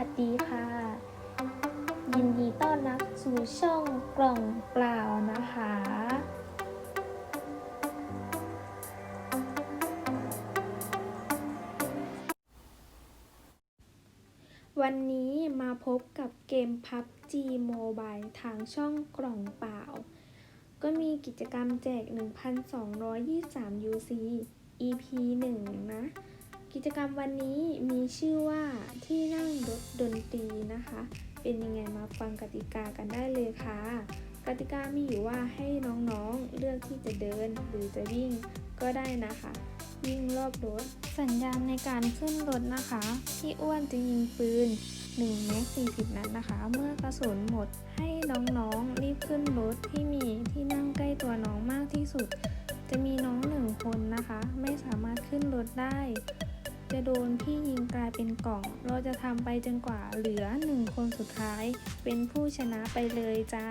วัสดีค่ะ ยินดีต้อนรับสู่ช่องกล่องเปล่านะคะ วันนี้มาพบกับเกม PUBG Mobile ทางช่องกล่องเปล่า ก็มีกิจกรรมแจก 1,223 UC EP 1 นะ กิจกรรมวันนี้มีชื่อว่าที่นั่งรถดนตรีนะคะ เป็นยังไงมาฟังกติกากันได้เลยค่ะ กติกามีอยู่ว่าให้น้องๆเลือกที่จะเดินหรือจะวิ่งก็ได้นะคะวิ่งรอบรถ สัญญาณในการขึ้นรถนะคะ พี่อ้วนจะยิงปืน1แม็ก40 นัดนะคะ เมื่อกระสุนหมดให้น้องๆรีบขึ้นรถที่มีที่นั่งใกล้ตัวน้องมากที่สุด จะมีน้องหนึ่งคนนะคะ ไม่สามารถขึ้นรถได้ จะโดนพี่ยิงกลายเป็นกล่อง เราจะทำไปจนกว่าเหลือหนึ่งคนสุดท้าย เป็นผู้ชนะไปเลยจ้า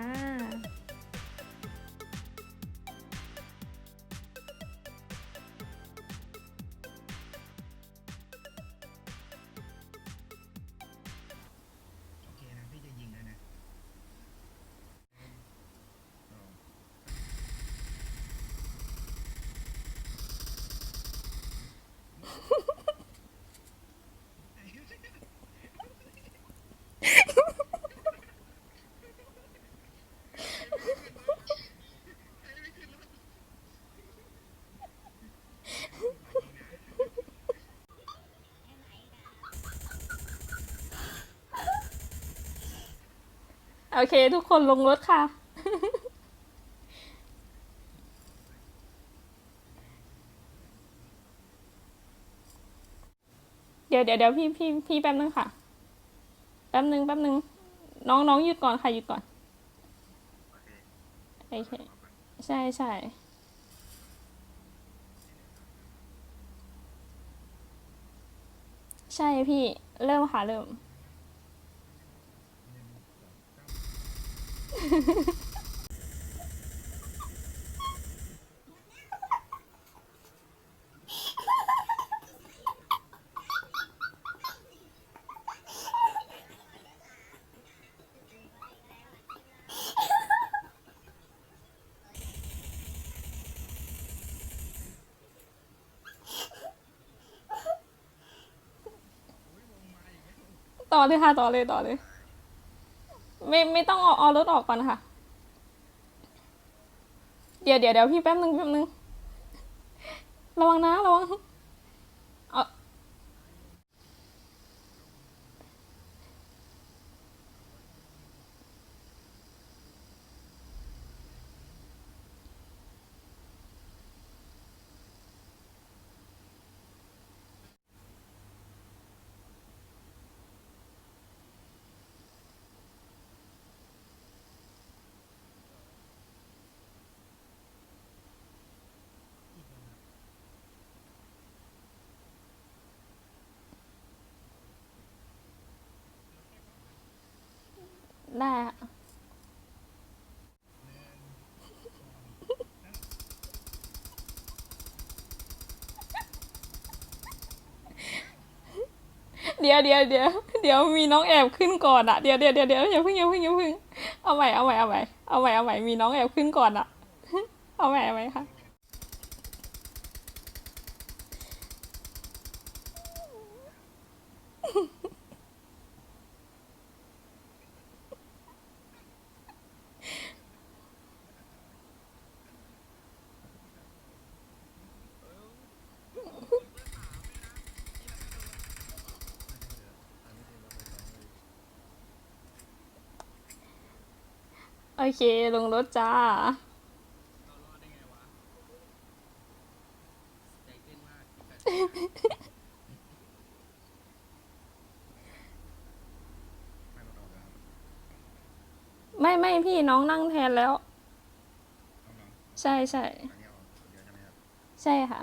โอเค ทุกคนลงรถค่ะ เดี๋ยวเดี๋ยวเดี๋ยวพี่พี่พี่แป๊บนึงค่ะ แป๊บนึงแป๊บนึง น้องน้องหยุดก่อนค่ะหยุดก่อนโอเคโอเคใช่ใช่ใช่พี่ เริ่มค่ะ เริ่ม ต่อเลยค่ะ ต่อเลยต่อเลย ไม่ไม่ต้องเอาเอารถออกก่อนค่ะ เดี๋ยวเดี๋ยวเดี๋ยวพี่แป๊บนึงแป๊บนึง ระวังนะ ระวัง ได้ค่ะเดี๋ยวเดี๋ยวเดี๋ยวเดี๋ยวมีน้องแอบขึ้นก่อนอะเดี๋ยวเดี๋ยวเดี๋ยวเดี๋ยวอย่าเพิ่งอย่าเพิ่งอย่าเพิ่งเอาใหม่เอาใหม่เอาใหม่เอาใหม่เอาใหม่มีน้องแอบขึ้นก่อนอะเอาใหม่เอาใหม่ค่ะ โอ เค ลงรถจ้าใจเต้นมากไม่รถออกแล้วไม่ไม่พี่น้องนั่งแทนแล้วเอาลองใช่ใช่อันนี้ออกเดี๋ยวใช่ไหมครับใช่ค่ะ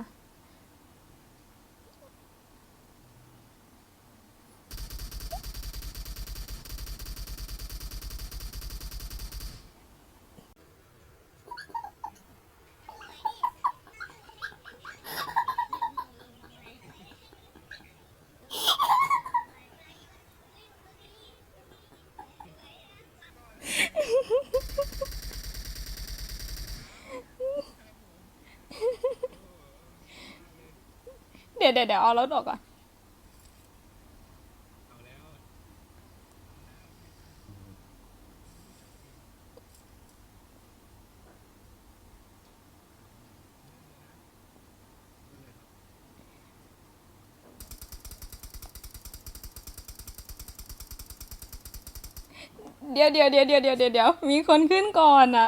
เดี๋ยวเดี๋ยวเอารถออกก่อนเอาแล้วดี๋ยวเดี๋ยวเดี๋ยวเดี๋ยวเดี๋ยวเดี๋ยวเดี๋ยวมีคนขึ้นก่อนอะ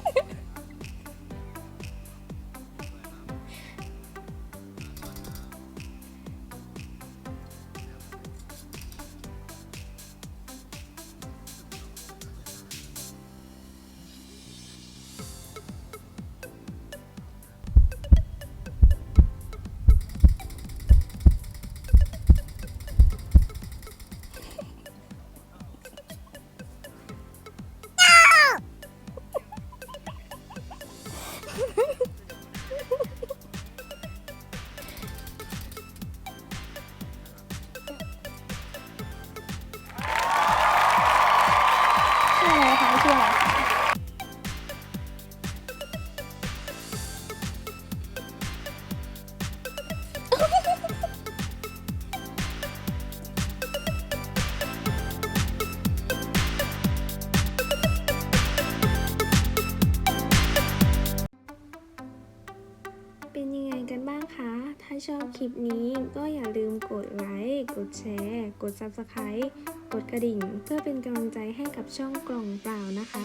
คลิปนี้ก็อย่าลืมกดไลค์ กดแชร์ กด Subscribe กดกระดิ่ง เพื่อเป็นกำลังใจให้กับช่องกล่องเปล่านะคะ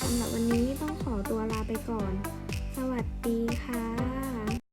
สำหรับวันนี้ต้องขอตัวลาไปก่อน สวัสดีค่ะ